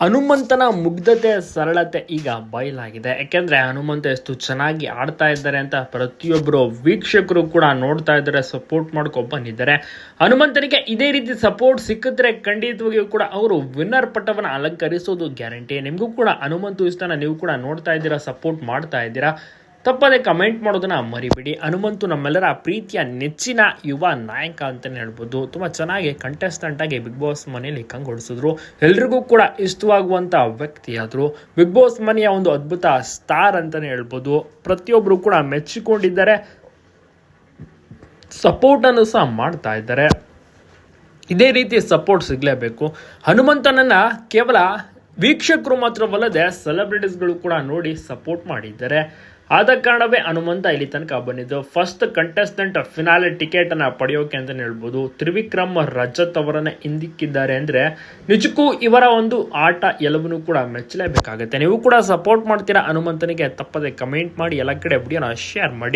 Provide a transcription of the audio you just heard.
ಹನುಮಂತನ ಮುಗ್ಧತೆ, ಸರಳತೆ ಈಗ ಬಯಲಾಗಿದೆ. ಯಾಕೆಂದ್ರೆ ಹನುಮಂತ ಎಷ್ಟು ಚೆನ್ನಾಗಿ ಆಡ್ತಾ ಇದ್ದಾರೆ ಅಂತ ಪ್ರತಿಯೊಬ್ಬರು ವೀಕ್ಷಕರು ಕೂಡ ನೋಡ್ತಾ ಇದ್ದಾರೆ ಸಪೋರ್ಟ್ ಮಾಡ್ಕೊಂಡು ಬಂದಿದ್ದಾರೆ. ಹನುಮಂತನಿಗೆ ಇದೇ ರೀತಿ ಸಪೋರ್ಟ್ ಸಿಕ್ಕಿದ್ರೆ ಖಂಡಿತವಾಗಿಯೂ ಕೂಡ ಅವರು ವಿನ್ನರ್ ಪಟ್ಟವನ್ನು ಅಲಂಕರಿಸೋದು ಗ್ಯಾರಂಟಿ ನಿಮಗೂ ಕೂಡ ಹನುಮಂತ ಇಷ್ಟನ ನೀವು ಕೂಡ ನೋಡ್ತಾ ಇದ್ದೀರಾ ಸಪೋರ್ಟ್ ಮಾಡ್ತಾ ಇದ್ದೀರಾ? ತಪ್ಪದೆ ಕಮೆಂಟ್ ಮಾಡೋದನ್ನ ಮರಿಬೇಡಿ. ಹನುಮಂತು ನಮ್ಮೆಲ್ಲರ ಪ್ರೀತಿಯ ನೆಚ್ಚಿನ ಯುವ ನಾಯಕ ಅಂತಲೇ ಹೇಳ್ಬೋದು. ತುಂಬ ಚೆನ್ನಾಗಿ ಕಂಟೆಸ್ಟೆಂಟ್ ಆಗಿ ಬಿಗ್ ಬಾಸ್ ಮನೆಯಲ್ಲಿ ಕಂಗೊಳಿಸಿದ್ರು. ಎಲ್ರಿಗೂ ಕೂಡ ಇಷ್ಟವಾಗುವಂಥ ವ್ಯಕ್ತಿಯಾದರು. ಬಿಗ್ ಬಾಸ್ ಮನೆಯ ಒಂದು ಅದ್ಭುತ ಸ್ಟಾರ್ ಅಂತಲೇ ಹೇಳ್ಬೋದು. ಪ್ರತಿಯೊಬ್ಬರು ಕೂಡ ಮೆಚ್ಚಿಕೊಂಡಿದ್ದಾರೆ. ಸಪೋರ್ಟನ್ನು ಸಹ ಮಾಡ್ತಾ ಇದ್ದಾರೆ. ಇದೇ ರೀತಿ ಸಪೋರ್ಟ್ ಸಿಗಲೇಬೇಕು. ಹನುಮಂತನನ್ನು ಕೇವಲ ವೀಕ್ಷಕರು ಮಾತ್ರವಲ್ಲದೆ ಸೆಲೆಬ್ರಿಟೀಸ್ಗಳು ಕೂಡ ನೋಡಿ ಸಪೋರ್ಟ್ ಮಾಡಿದ್ದಾರೆ. ಆದ ಕಾರಣವೇ ಹನುಮಂತ ಇಲ್ಲಿ ತನಕ ಬಂದಿದ್ದು. ಫಸ್ಟ್ ಕಂಟೆಸ್ಟೆಂಟ್ ಫಿನಾಲೆ ಟಿಕೆಟ್ ಅನ್ನ ಪಡೆಯೋಕೆ ಅಂತಲೇ ಹೇಳ್ಬೋದು. ತ್ರಿವಿಕ್ರಮ್ ರಜತ್ ಅವರನ್ನು ಹಿಂದಿಕ್ಕಿದ್ದಾರೆ ಅಂದರೆ ನಿಜಕ್ಕೂ ಇವರ ಒಂದು ಆಟ ಎಲ್ಲವನ್ನೂ ಕೂಡ ಮೆಚ್ಚಲೇಬೇಕಾಗುತ್ತೆ. ನೀವು ಕೂಡ ಸಪೋರ್ಟ್ ಮಾಡ್ತೀರಾ ಹನುಮಂತನಿಗೆ ತಪ್ಪದೆ ಕಮೆಂಟ್ ಮಾಡಿ ಎಲ್ಲ ಕಡೆ ವಿಡಿಯೋನ ಶೇರ್ ಮಾಡಿ.